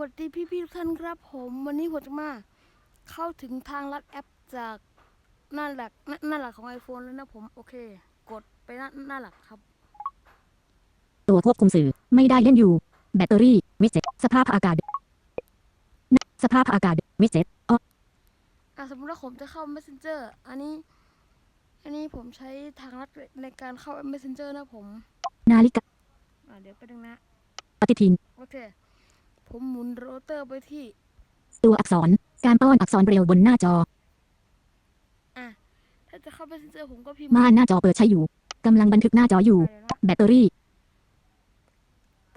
วัสดีพี่พี่ๆทุกท่านครับผมวันนี้ผมจะมาเข้าถึงทางลัดแอปจากหน้าหลักหน้าหน้าหลักของ iPhone แล้วนะผมโอเค กดไปหน้าหน้าหลักครับ ตัวควบคุมสื่อไม่ได้เล่นอยู่ แบตเตอรี่วิดเจ็ตสภาพอากาศ สภาพอากาศวิดเจ็ตอออะสมมติว่าผมจะเข้า Messenger อันนี้ อันนี้ผมใช้ทางลัดในการเข้า Messenger นะผม นาฬิกาอะเดี๋ยวไปดึงนะปฏิทินโอเค ผมหมุนโรเตอร์ไปที่ ตัวอักษร การป้อนอักษรเบรลบนหน้าจอ อะ ถ้าจะเข้า Messenger ผมก็พิมพ์ม่านหน้าจอเปิดใช้อยู่กำลังบันทึกหน้าจออยู่ไปเลยนะแบตเตอรี่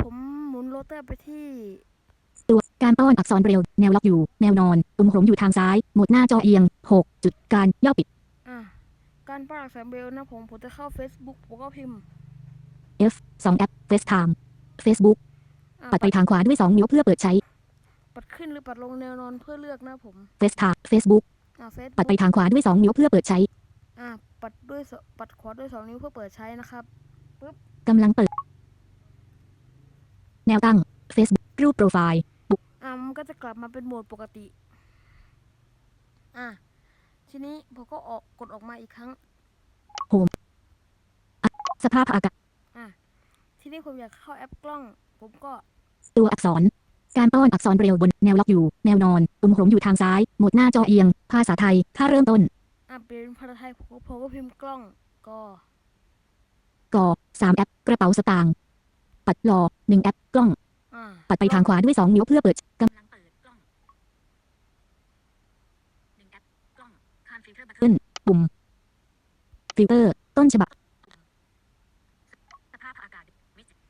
ผมหมุนโรเตอร์ไปที่ ตัวการป้อนอักษรเบรลแนวล็อกอยู่ แนวนอนปุ่มโหมอยู่ทางซ้ายโหมดหน้าจอเอียง6จุดการย่อปิด อะ การป้อนอักษรเบรลนะผมผมจะเข้า Facebook ผมก็พิมพ์ F 2แอป FaceTime Facebook อะ ปัดไปทางขวาด้วย2นิ้วเพื่อเปิดใช้ ปัดขึ้นหรือปัดลงแนวนอนเพื่อเลือกนะผม FaceTime Facebook อ่าเฟซปัดไปทางขวาด้วย2นิ้วเพื่อเปิดใช้ อ่าปัดด้วยสปัดขวาด้วยสองนิ้วเพื่อเปิดใช้นะครับกำลังเปิด แนวตั้ง Facebook รูปโปรไฟล์ อ่ามันก็จะกลับมาเป็นโหมดปกติ อ่าทีนี้ผมก็ออกกดออกมาอีกครั้ง สภาพอากาศทีนี้ผมอยากเข้าแอปกล้อง ผมก็ ตัวอักษร การป้อนอักษรเบรลบนแนวล็อกอยู่ แนวนอนปุ่มโหมอยู่ทางซ้ายโหมดหน้าจอเอียง ภาษาไทย ถ้าเริ่มต้น อ่าเปลี่ยนเป็นภาษาไทยผมก็ผมก็พิมพ์กล้องก็กอ3แอป กระเป๋าสตางค์ ปัดรอ1แอป กล้อง อ่าปัดไปทางขวาด้วย2นิ้วเพื่อเปิดกำลังเปิดกล้อง1แอป กล้องคานฟิลเตอร์บัตเทิลปุ่ม ฟิลเตอร์ ต้นฉบับ สภาพอากาศ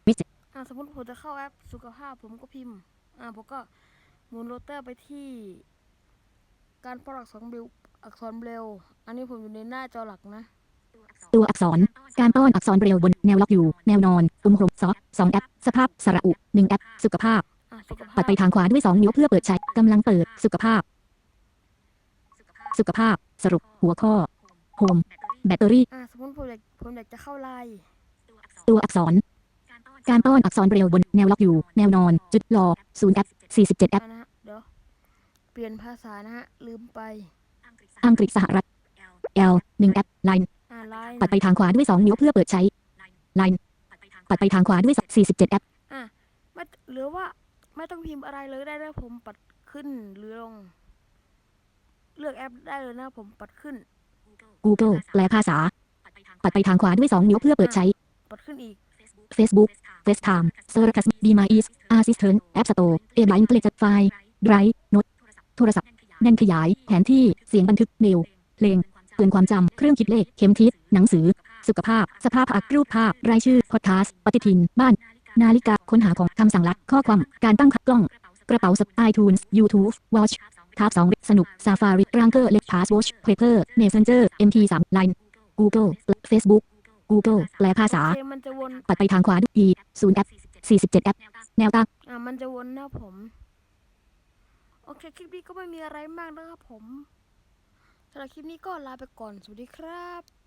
วิจิต อ่า สมมติผมจะเข้าแอปสุขภาพ ผมก็พิมพ์ อ่าผมก็หมุนโรเตอร์ไปที่ การป้อนอักษรเบรลอักษรเบรลอันนี้ผมอยู่ในหน้าจอหลักนะ ตัวอักษร การป้อนอักษรเบรลบนแนวล็อกอยู่ แนวนอนปุ่มโหมซอฟสองแอป สภาพสระอุ1แอป สุขภาพ อ่าสุขภาปัพดไปทางขวาด้วย 2 นิ้วเพื่อเปิดใช้กำลังเปิด สุขภาพ สุขภาพ สรุป หัวข้อ โฮม แบตเตอรี่ อ่าสมมติผมอยากผมอยากจะเข้าไลน์ตัวอักษร การป้อนอักษรเบรลบนแนวล็อกอยู่ แนวนอน จุดรอ0แอป47แอปอ่านะฮะเดี๋ยวเปลี่ยนภาษานะฮะลืมไป อังกฤษสหรัฐ L 1แอป Line อ่าไลน์ปัดไปทางขวาด้วย2นิ้วเพื่อเปิดใช้ Line ปัดไปทางขวาด้วย47แอปไม่หรือว่าไม่ต้องพิมพ์อะไรเลยได้นะผมปัดขึ้นหรือลง เลือกแอปได้เลยนะผมปัดขึ้น Google แปลภาษา ปัดไปทางขวาด้วย2นิ้วเพื่อเปิดใช้ ปัดขึ้นอีก Facebook FaceTime Circus Be My Ease Assistant App Store Airline Play File Drive Note โทรศัพท์แน่นขยาย แผนที่ เสียงบันทึกเมลเพลงเตือนความจำ เครื่องคิดเลข เข็มทิศ หนังสือ สุขภาพ สภาพอากรูปภาพ รายชื่อ พอดคาสต์ ปฏิทิน บ้าน นาฬิกา ค้นหาของคำสั่งลัด ข้อความ การตั้งค่ากล้อง กระเป๋าสับ iTunes YouTube Watch ทับสองสนุก Safari Ranker เล็ก Pass Watch Paper Messenger MP3 Line Google Facebook Google แปลภาษา โอเคมันจะวนปัดไปทางขวาด้วย E 0แอป47แอปแนวตั้งอ่ามันจะวนนะผม โอเคคลิปนี้ก็ไม่มีอะไรมากนะครับผมสำหรับคลิปนี้ก็ลาไปก่อน สวัสดีครับ